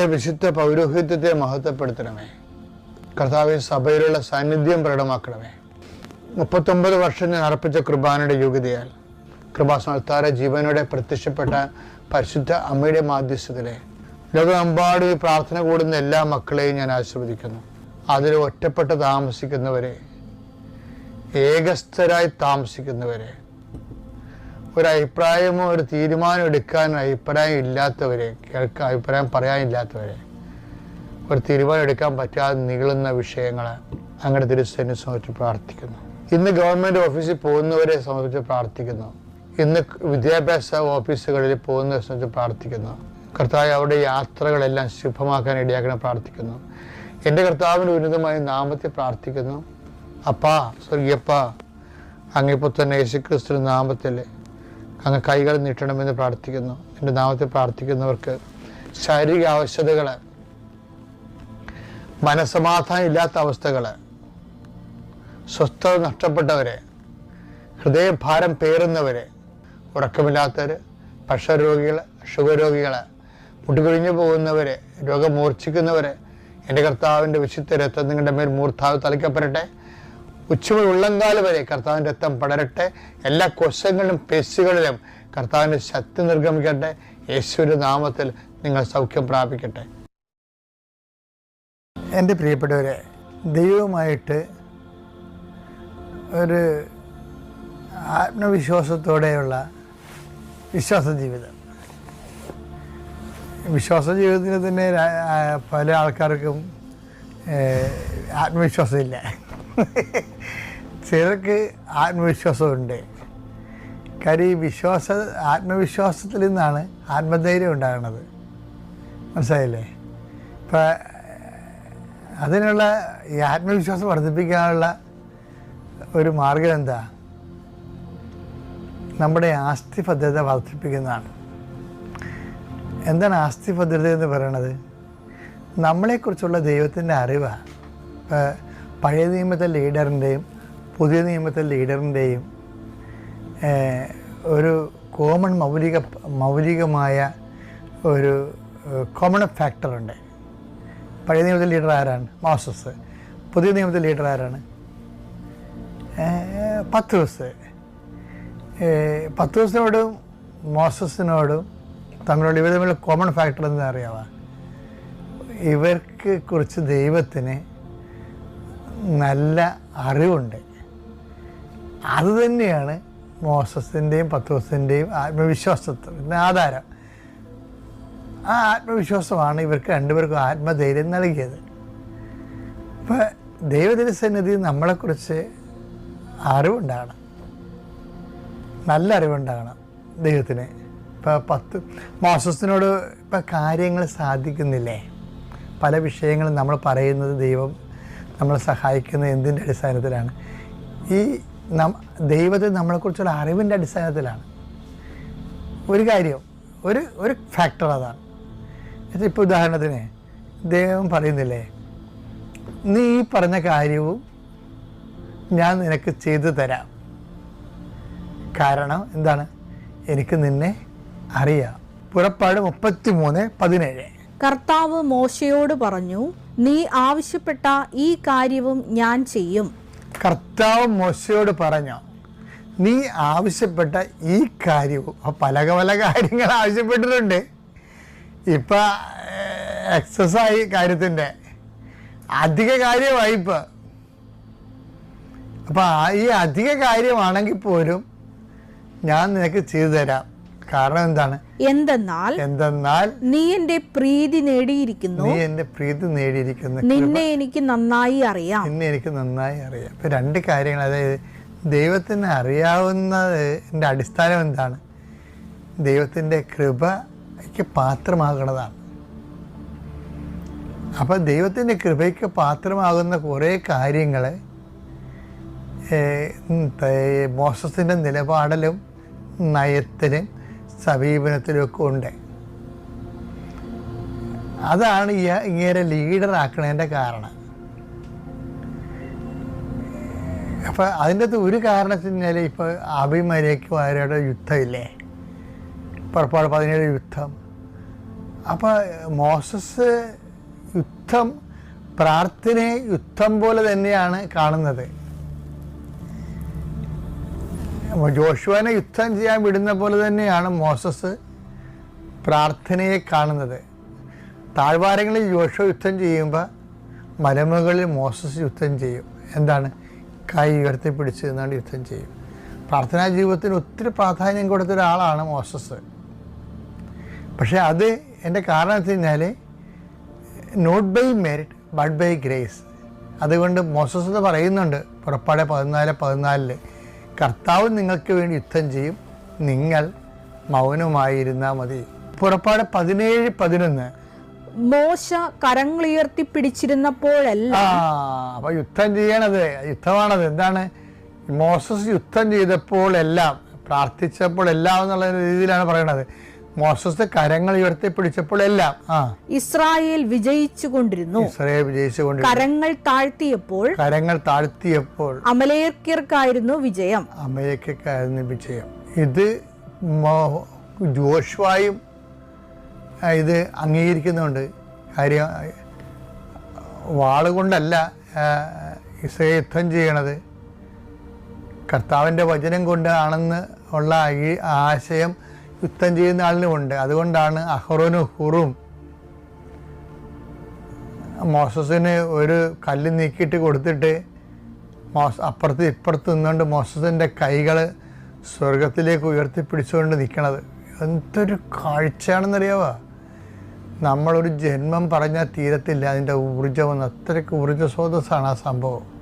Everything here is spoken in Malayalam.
കർത്താവിന്റെ വിശുദ്ധ പൗരോഹിത്യത്തെ മഹത്വപ്പെടുത്തണമേ. കർത്താവ് സഭയിലുള്ള സാന്നിധ്യം പ്രകടമാക്കണമേ. മുപ്പത്തൊമ്പത് വർഷം ഞാൻ അർപ്പിച്ച കൃപാനയുടെ യോഗ്യതയാൽ കൃപാസനത്താര ജീവനോടെ പ്രത്യക്ഷപ്പെട്ട പരിശുദ്ധ അമ്മയുടെ മാധ്യസ്ഥത്തിലെ ലോകമെമ്പാടും ഈ പ്രാർത്ഥന കൂടുന്ന എല്ലാ മക്കളെയും ഞാൻ ആശീർവദിക്കുന്നു. അതിൽ ഒറ്റപ്പെട്ട് താമസിക്കുന്നവരെ ഏകസ്ഥരായി താമസിക്കുന്നവരെ ഒരു അഭിപ്രായമോ ഒരു തീരുമാനം എടുക്കാൻ അഭിപ്രായം ഇല്ലാത്തവരെ കേൾക്കാൻ അഭിപ്രായം പറയാനില്ലാത്തവരെ ഒരു തീരുമാനം എടുക്കാൻ പറ്റാതെ നീളുന്ന വിഷയങ്ങൾ അങ്ങനെ തിരുസേനെ സംബന്ധിച്ച് പ്രാർത്ഥിക്കുന്നു. ഇന്ന് ഗവൺമെന്റ് ഓഫീസിൽ പോകുന്നവരെ സംബന്ധിച്ച് പ്രാർത്ഥിക്കുന്നു. ഇന്ന് വിദ്യാഭ്യാസ ഓഫീസുകളിൽ പോകുന്നവരെ സംബന്ധിച്ച് പ്രാർത്ഥിക്കുന്നു. കർത്താവ് അവിടെ യാത്രകളെല്ലാം ശുഭമാക്കാൻ ഇടയാക്കണം പ്രാർത്ഥിക്കുന്നു. എന്റെ കർത്താവിന്റെ ഉന്നതമായ നാമത്തിൽ പ്രാർത്ഥിക്കുന്നു. അപ്പാ സ്വർഗീയപ്പ അങ്ങിപ്പോൾ തന്നെ യേശുക്രിസ്തു നാമത്തിൽ അങ്ങ് കൈകൾ നീട്ടണമെന്ന് പ്രാർത്ഥിക്കുന്നു. എന്റെ നാമത്തിൽ പ്രാർത്ഥിക്കുന്നവർക്ക് ശാരീരിക ആവശ്യതകൾ മനസമാധാനം ഇല്ലാത്ത അവസ്ഥകൾ സ്വസ്ഥത നഷ്ടപ്പെട്ടവരെ ഹൃദയഭാരം പേറുന്നവരെ ഉറക്കമില്ലാത്തവർ പ്രഷർ രോഗികൾ ഷുഗർ രോഗികൾ മുട്ടുകൊഴിഞ്ഞു പോകുന്നവരെ രോഗം മൂർച്ഛിക്കുന്നവരെ എന്റെ കർത്താവിന്റെ വിശുദ്ധ രക്തം നിങ്ങളുടെ മേൽ മൂർത്താവ് തളിക്കപ്പെടട്ടെ. ഉച്ചമുതൽ ഉള്ളങ്കാൽ വരെ കർത്താവിന്റെ രക്തം പടരട്ടെ. എല്ലാ കൊശങ്ങളിലും പെസുകളിലും കർത്താവിന്റെ ശക്തി നിർഗമിക്കട്ടെ. യേശുവിന്റെ നാമത്തിൽ നിങ്ങൾ സൗഖ്യം പ്രാപിക്കട്ടെ. എന്റെ പ്രിയപ്പെട്ടവരെ ദൈവമായിട്ട് ഒരു ആത്മവിശ്വാസത്തോടെയുള്ള വിശ്വാസ ജീവിതം വിശ്വാസ ജീവിതത്തിന് തന്നെ പല ആൾക്കാർക്കും ആത്മവിശ്വാസമില്ല. ചിലർക്ക് ആത്മവിശ്വാസമുണ്ട്. കാര്യം ഈ വിശ്വാസ ആത്മവിശ്വാസത്തിൽ നിന്നാണ് ആത്മധൈര്യം ഉണ്ടാകുന്നത്. മനസ്സിലായില്ലേ? ഇപ്പം അതിനുള്ള ഈ ആത്മവിശ്വാസം വർദ്ധിപ്പിക്കാനുള്ള ഒരു മാർഗം എന്താ? നമ്മുടെ ആസ്തി ഭദ്രത വർദ്ധിപ്പിക്കുന്നതാണ്. എന്താണ് ആസ്തി ഭദ്രത എന്ന് പറയണത്? നമ്മളെക്കുറിച്ചുള്ള ദൈവത്തിന്റെ അറിവാണ് പഴയ നിയമത്തെ ലീഡറിന്റെയും പുതിയ നിയമത്തെ ലീഡറിന്റെയും ഒരു കോമൺ മൗലിക മൗലികമായ ഒരു കോമൺ ഫാക്ടറുണ്ട് പഴയ നിയമത്തെ ലീഡർ ആരാണ്? മോസസ് പുതിയ നിയമത്തെ ലീഡർ ആരാണ്? ഏഹ് പത്ത് ദിവസ പത്ത് ദിവസത്തിനോടും മോസസിനോടും തമ്മിലുള്ള ഇവർ തമ്മിലുള്ള കോമൺ ഫാക്ടർ എന്ന് അറിയാവാ? ഇവർക്ക് കുറിച്ച് ദൈവത്തിന് നല്ല അറിവുണ്ട്. അത് തന്നെയാണ് മോസസിന്റെയും പത്തോസിന്റെയും ആത്മവിശ്വാസത്തിന്റെ ആധാരം. ആ ആത്മവിശ്വാസമാണ് ഇവർക്ക് രണ്ടുപേർക്കും ആത്മധൈര്യം നൽകിയത്. ഇപ്പം ദൈവദിന സന്നിധി നമ്മളെക്കുറിച്ച് അറിവുണ്ടാകണം. നല്ല അറിവുണ്ടാകണം ദൈവത്തിന്. ഇപ്പം പത്ത് മോസസിനോട് ഇപ്പം കാര്യങ്ങൾ സാധിക്കുന്നില്ലേ? പല വിഷയങ്ങളും നമ്മൾ പറയുന്നത് ദൈവം നമ്മളെ സഹായിക്കുന്നത് എന്തിന്റെ അടിസ്ഥാനത്തിലാണ്? ഈ ദൈവത്തെ നമ്മളെക്കുറിച്ചുള്ള അറിവിന്റെ അടിസ്ഥാനത്തിലാണ്. ഒരു കാര്യം ഒരു ഒരു ഫാക്ടർ അതാണ്. ഇപ്പോൾ ഉദാഹരണത്തിന് ദൈവം പറയുന്നില്ലേ നീ ഈ പറഞ്ഞ കാര്യവും ഞാൻ നിനക്ക് ചെയ്തു തരാം. കാരണം എന്താണ്? എനിക്ക് നിന്നെ അറിയാം. പുറപ്പാട് മുപ്പത്തി മൂന്ന് പതിനേഴ്. കർത്താവ് മോശയോട് പറഞ്ഞു നീ ആവശ്യപ്പെട്ട ഈ കാര്യവും ഞാൻ ചെയ്യും. കർത്താവ് മോശയോട് പറഞ്ഞു നീ ആവശ്യപ്പെട്ട ഈ കാര്യവും പല പല കാര്യങ്ങൾ ആവശ്യപ്പെട്ടിട്ടുണ്ട്. ഇപ്പം എക്സസായി കാര്യത്തിന്റെ അധിക കാര്യമായി ഇപ്പം. അപ്പം ഈ അധിക കാര്യമാണെങ്കിൽ പോലും ഞാൻ നിനക്ക് ചെയ്തു തരാം. കാരണം എന്താണ്? എന്തെന്നാൽ എന്തെന്നാൽ നീ എന്റെ പ്രീതി നേടിയിരിക്കുന്നു. നീ എന്റെ പ്രീതി നേടിയിരിക്കുന്നു. നിന്നെ എനിക്ക് നന്നായി അറിയാം. നിന്നെ എനിക്ക് നന്നായി അറിയാം. ഇപ്പൊ രണ്ട് കാര്യങ്ങൾ അതായത് ദൈവത്തിന് അറിയാവുന്നതിന്റെ അടിസ്ഥാനം എന്താണ്? ദൈവത്തിന്റെ കൃപയ്ക്ക് പാത്രമാകുന്നതാണ് അപ്പോൾ ദൈവത്തിന്റെ കൃപയ്ക്ക് പാത്രമാകുന്ന കുറേ കാര്യങ്ങൾ മോസത്തിന്റെ നിലപാടിലും നയത്തിലും സമീപനത്തിലും ഒക്കെ ഉണ്ട്. അതാണ് ഇങ്ങനെ ലീഡറാക്കണതിന്റെ കാരണം. അപ്പം അതിന്റെ അകത്ത് ഒരു കാരണത്തിന് കഴിഞ്ഞാൽ ഇപ്പോൾ അഭിമരയ്ക്കും ആരുടെ യുദ്ധമില്ലേ? പുറപ്പാട് പതിനേഴ് യുദ്ധം. അപ്പോൾ മോസസ് യുദ്ധം പ്രാർത്ഥനയെ യുദ്ധം പോലെ തന്നെയാണ് കാണുന്നത്. ജോഷുവിനെ യുദ്ധം ചെയ്യാൻ വിടുന്ന പോലെ തന്നെയാണ് മോസസ് പ്രാർത്ഥനയെ കാണുന്നത്. താഴ്വാരങ്ങളിൽ ജോഷു യുദ്ധം ചെയ്യുമ്പോൾ മലമുകളിൽ മോസസ് യുദ്ധം ചെയ്യും. എന്താണ്? കൈ ഉയർത്തിപ്പിടിച്ച് നിന്നാണ് യുദ്ധം ചെയ്യും. പ്രാർത്ഥനാ ജീവിതത്തിന് ഒത്തിരി പ്രാധാന്യം കൊടുത്ത ഒരാളാണ് മോസസ്. പക്ഷേ അത് എന്റെ കാരണം വെച്ച് കഴിഞ്ഞാൽ not by merit but by grace അതുകൊണ്ട് മോസസ് പറയുന്നുണ്ട് പുറപ്പാടെ പതിനാല് പതിനാലിൽ. കർത്താവ് നിങ്ങൾക്ക് വേണ്ടി യുദ്ധം ചെയ്യും. നിങ്ങൾ മൗനമായിരുന്നാൽ മതി. പുറപ്പാട് പതിനേഴ് പതിനൊന്ന്. മോശ കരങ്ങളുയർത്തി പിടിച്ചിരുന്നപ്പോഴല്ല. അപ്പൊ യുദ്ധം ചെയ്യണത് യുദ്ധമാണത്. എന്താണ്? മോശസ് യുദ്ധം ചെയ്തപ്പോഴെല്ലാം പ്രാർത്ഥിച്ചപ്പോൾ എല്ലാം എന്നുള്ള രീതിയിലാണ് പറയണത്. മോസസ് കരങ്ങൾ ഉയർത്തി പിടിച്ചപ്പോൾ എല്ലാം ഇസ്രായേൽ വിജയിച്ചു കൊണ്ടിരുന്നു ഇസ്രയേൽ കരങ്ങൾ താഴ്ത്തിയപ്പോൾ കരങ്ങൾ താഴ്ത്തിയപ്പോൾ അമലേക്കർക്കായിരുന്നു വിജയം. അമേരിക്കക്കായിരുന്നു വിജയം. ഇത് ജോഷുവായും ഇത് അംഗീകരിക്കുന്നുണ്ട്. കാര്യം വാളുകൊണ്ടല്ല ഇസ്രയെ ഇസ്രയേൽ യുദ്ധം ചെയ്യണത്. കർത്താവിന്റെ വചനം കൊണ്ടാണെന്ന് ഉള്ള ഈ ആശയം യുദ്ധം ചെയ്യുന്ന ആളിനുമുണ്ട്. അതുകൊണ്ടാണ് അഹ്റോനും ഹുറും മോസസിന് ഒരു കല്ല് നീക്കിയിട്ട് കൊടുത്തിട്ട് മോസ അപ്പുറത്ത് ഇപ്പുറത്ത് നിന്നുകൊണ്ട് മോസസിന്റെ കൈകൾ സ്വർഗത്തിലേക്ക് ഉയർത്തിപ്പിടിച്ചുകൊണ്ട് നിൽക്കണത്. എന്തൊരു കാഴ്ചയാണെന്നറിയാവോ? നമ്മളൊരു ജന്മം പറഞ്ഞാൽ തീരത്തില്ല. അതിന്റെ ഊർജം അത്രയ്ക്ക് ഊർജ സ്രോതസ്സാണ് ആ സംഭവം.